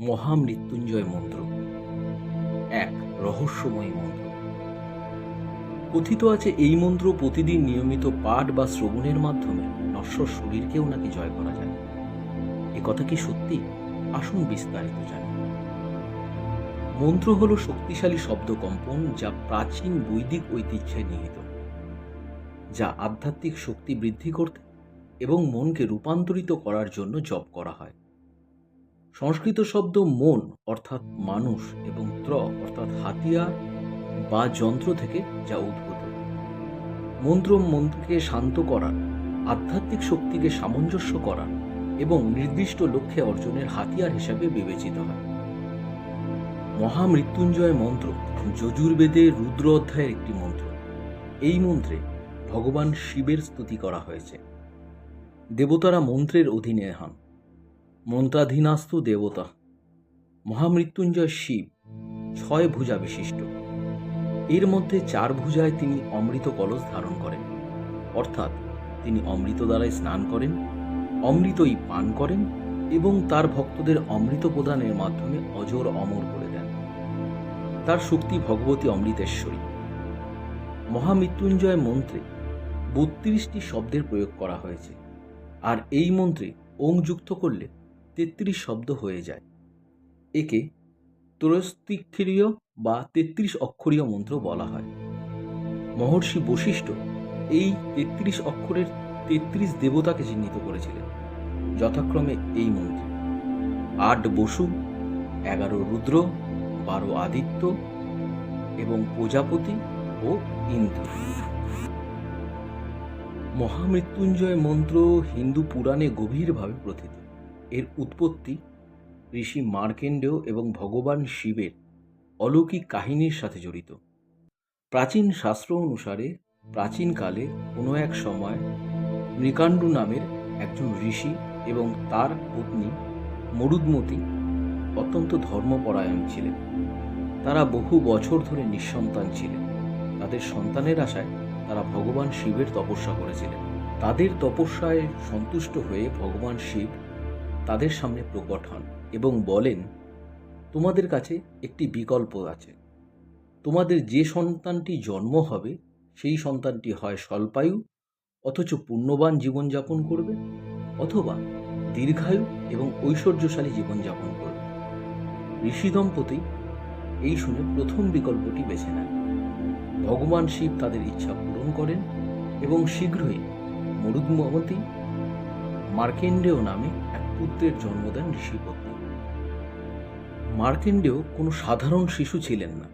মহামৃত্যুঞ্জয় মন্ত্র। এক রহস্যময় মন্ত্র। কথিত আছে এই মন্ত্র প্রতিদিন নিয়মিত পাঠ বা শ্রবণের মাধ্যমে নশ্বর শরীরকেও নাকি জয় করা যায়। এ কথা কি সত্যি? আসুন বিস্তারিত জানি। মন্ত্র হল শক্তিশালী শব্দ কম্পন যা প্রাচীন বৈদিক ঐতিহ্যে নিহিত। যা আধ্যাত্মিক শক্তি বৃদ্ধি করতে এবং মনকে রূপান্তরিত করার জন্য জপ করা হয়। সংস্কৃত শব্দ মন অর্থাৎ মানুষ এবং ত্র অর্থাৎ হাতিয়ার বা যন্ত্র থেকে যা উদ্ভূত। মন্ত্র মনকে শান্ত করার আধ্যাত্মিক শক্তিকে সামঞ্জস্য করার এবং নির্দিষ্ট লক্ষ্যে অর্জনের হাতিয়ার হিসাবে বিবেচিত হয়। মহামৃত্যুঞ্জয় মন্ত্র যজুর্বেদে রুদ্র অধ্যায়ের একটি মন্ত্র। এই মন্ত্রে ভগবান শিবের স্তুতি করা হয়েছে। দেবতারা মন্ত্রের অধীনে হন। মন্ত্রাধীনাস্তু দেবতা। মহামৃত্যুঞ্জয় শিব ছয় ভুজা বিশিষ্ট। এর মধ্যে চার ভুজায় তিনি অমৃত কলস ধারণ করেন। অর্থাৎ তিনি অমৃত দ্বারাই স্নান করেন, অমৃতই পান করেন এবং তার ভক্তদের অমৃত প্রদানের মাধ্যমে অজর অমর করে দেন। তার শক্তি ভগবতী অমৃতেশ্বরী। মহামৃত্যুঞ্জয় মন্ত্রে বত্রিশটি শব্দের প্রয়োগ করা হয়েছে। আর এই মন্ত্রে ওং যুক্ত করলে তেত্রিশ শব্দ হয়ে যায়। একে ত্রস্তিক্ষরীয় বা তেত্রিশ অক্ষরীয় মন্ত্র বলা হয়। মহর্ষি বশিষ্ঠ এই তেত্রিশ অক্ষরের তেত্রিশ দেবতাকে চিহ্নিত করেছিলেন, যথাক্রমে এই মন্ত্রে। আট বসু, এগারো রুদ্র, বারো আদিত্য এবং প্রজাপতি ও ইন্দ্র। মহামৃত্যুঞ্জয় মন্ত্র হিন্দু পুরাণে গভীরভাবে প্রথিত। এর উৎপত্তি ঋষি মার্কেন্ডেয় এবং ভগবান শিবের অলৌকিক কাহিনীর সাথে জড়িত। প্রাচীন শাস্ত্র অনুসারে প্রাচীনকালে কোনো এক সময় মৃকাণ্ডু নামের একজন ঋষি এবং তার পত্নী মরুদমতি অত্যন্ত ধর্মপরায়ণ ছিলেন। তারা বহু বছর ধরে নিঃসন্তান ছিলেন। তাদের সন্তানের আশায় তারা ভগবান শিবের তপস্যা করেছিলেন। তাদের তপস্যায় সন্তুষ্ট হয়ে ভগবান শিব তাদের সামনে প্রকট হন এবং বলেন, তোমাদের কাছে একটি বিকল্প আছে। তোমাদের যে সন্তানটি জন্ম হবে, সেই সন্তানটি হয় স্বল্পায়ু, অথচ পুণ্যবান জীবনযাপন করবে, অথবা দীর্ঘায়ু এবং ঐশ্বর্যশালী জীবনযাপন করবে। ঋষি দম্পতি এই শুনে প্রথম বিকল্পটি বেছে নেন। ভগবান শিব তাদের ইচ্ছা পূরণ করেন এবং শীঘ্রই মরুদমতী মার্কেন্ডেয় নামে এক পুত্রের জন্ম দেন ঋষিপত্নী মার্কেন্ডেয় কোনো সাধারণ শিশু ছিলেন না।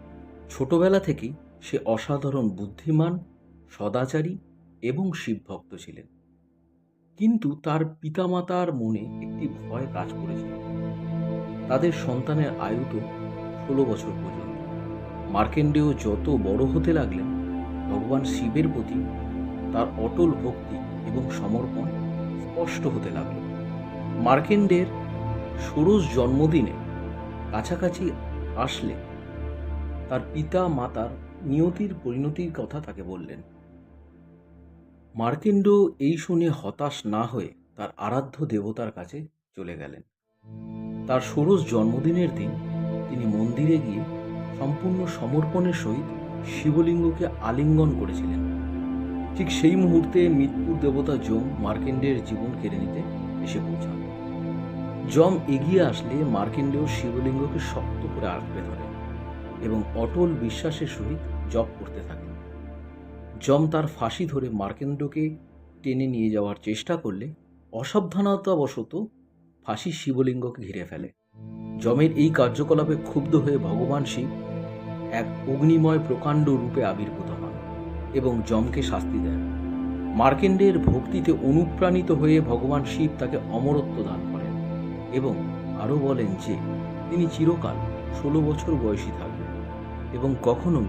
ছোটবেলা থেকেই সে অসাধারণ বুদ্ধিমান, সদাচারী এবং শিবভক্ত ছিলেন। কিন্তু তার পিতামাতার মনে একটি ভয় কাজ করেছিল। তাদের সন্তানের আয়ু তো ষোলো বছর পর্যন্ত। মার্কেন্ডেয় যত বড় হতে লাগলেন, ভগবান শিবের প্রতি তার অটল ভক্তি এবং সমর্পণ স্পষ্ট হতে লাগল। মার্কেন্ডের ষোড়শ জন্মদিনে কাছাকাছি আসলে তার পিতা মাতার নিয়তির পরিণতির কথা তাকে বললেন। মার্কেন্ড এই শুনে হতাশ না হয়ে তার আরাধ্য দেবতার কাছে চলে গেলেন। তার ষোড়শ জন্মদিনের দিন তিনি মন্দিরে গিয়ে সম্পূর্ণ সমর্পণের সহিত শিবলিঙ্গকে আলিঙ্গন করেছিলেন। ঠিক সেই মুহূর্তে মৃত্যুর দেবতা যম মার্কেন্ডের জীবন কেড়ে নিতে এসে পৌঁছান। যম এগিয়ে আসলে মার্কেন্ডেয় শিবলিঙ্গকে শক্ত করে আঁকড়ে ধরে এবং অটল বিশ্বাসের সহিত জপ করতে থাকেন যম তার ফাঁসি ধরে মার্কেন্ডকে টেনে নিয়ে যাওয়ার চেষ্টা করলে অসাবধানতাবশত ফাঁসি শিবলিঙ্গকে ঘিরে ফেলে। যমের এই কার্যকলাপে ক্ষুব্ধ হয়ে ভগবান শিব এক অগ্নিময় প্রকাণ্ড রূপে আবির্ভূত হন এবং যমকে শাস্তি দেন। মার্কেন্ডের ভক্তিতে অনুপ্রাণিত হয়ে ভগবান শিব তাকে অমরত্ব দান করেন। এবং আরও বলেন যে তিনি চিরকাল ষোলো বছর বয়সী থাকবেন এবং কখনোই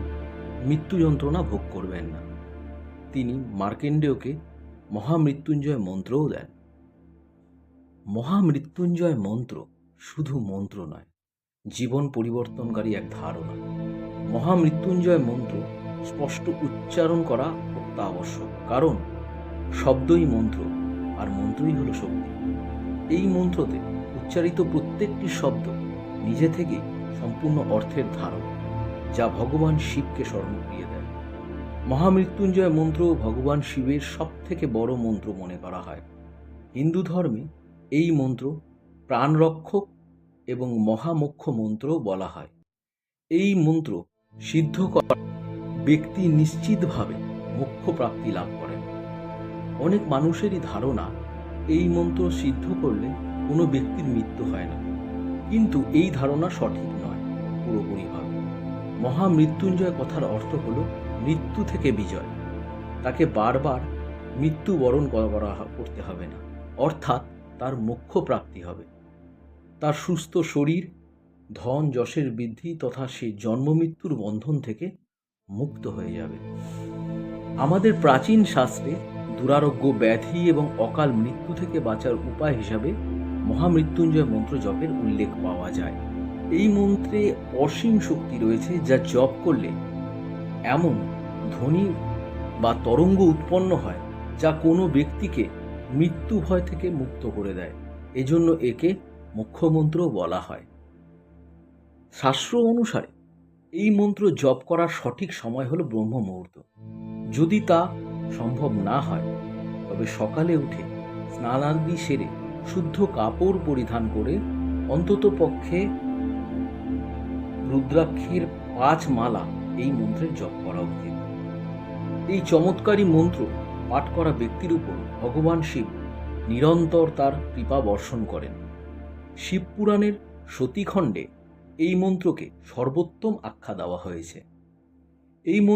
মৃত্যু যন্ত্রণা ভোগ করবেন না। তিনি মার্কেন্ডেয়কে মহামৃত্যুঞ্জয় মন্ত্রও দেন। মহামৃত্যুঞ্জয় মন্ত্র শুধু মন্ত্র নয়, জীবন পরিবর্তনকারী এক ধারণা। মহামৃত্যুঞ্জয় মন্ত্র স্পষ্ট উচ্চারণ করা অত্যাবশ্যক, কারণ শব্দই মন্ত্র আর মন্ত্রই হলো শক্তি। এই মন্ত্রতে উচ্চারিত প্রত্যেকটি শব্দ নিজে থেকে সম্পূর্ণ অর্থের ধারক যা ভগবান শিবকে স্মরণ করিয়ে দেয় মহামৃত্যুঞ্জয় মন্ত্র ভগবান শিবের সব থেকে বড় মন্ত্র মনে করা হয়। হিন্দু ধর্মে এই মন্ত্র প্রাণরক্ষক এবং মহামুখ্য মন্ত্র বলা হয়। এই মন্ত্র সিদ্ধ করা ব্যক্তি নিশ্চিতভাবে মোক্ষ প্রাপ্তি লাভ করেন। অনেক মানুষেরই ধারণা এই মন্ত্র সিদ্ধ করলে কোনো ব্যক্তির মৃত্যু হয় না। কিন্তু এই ধারণা সঠিক নয় পুরোপুরিভাবে মহামৃত্যুঞ্জয় কথার অর্থ হলো মৃত্যু থেকে বিজয়। তাকে বারবার মৃত্যু বরণ করা করতে হবে না। অর্থাৎ তার মোক্ষ প্রাপ্তি হবে। তার সুস্থ শরীর, ধন, যশের বৃদ্ধি তথা সে জন্মমৃত্যুর বন্ধন থেকে মুক্ত হয়ে যাবে। আমাদের প্রাচীন শাস্ত্রে দুরারোগ্য ব্যাধি এবং অকাল মৃত্যু থেকে বাঁচার উপায় হিসাবে মহামৃত্যুঞ্জয় মন্ত্র জপের উল্লেখ পাওয়া যায়। এই মন্ত্রে অসীম শক্তি রয়েছে যা জপ করলে এমন ধ্বনি বা তরঙ্গ উৎপন্ন হয় যা কোনো ব্যক্তিকে মৃত্যু ভয় থেকে মুক্ত করে দেয়। এজন্য একে মুখ্যমন্ত্র বলা হয়। শাস্ত্র অনুসারে এই মন্ত্র জপ করার সঠিক সময় হলো ব্রহ্ম মুহূর্ত যদি তা সম্ভব না হয়, তবে সকালে উঠে স্নানাদি সেরে শুদ্ধ কাপড় পরিধান করে অন্তত পক্ষে রুদ্রাক্ষের পাঁচ মালা এই মন্ত্রের জপ করা উচিত। এই চমৎকারী মন্ত্র পাঠ করা ব্যক্তির উপর ভগবান শিব নিরন্তর তার কৃপা বর্ষণ করেন। শিবপুরাণের সতীখণ্ডে এই মন্ত্রকে সর্বোত্তম আখ্যা দেওয়া হয়েছে। এই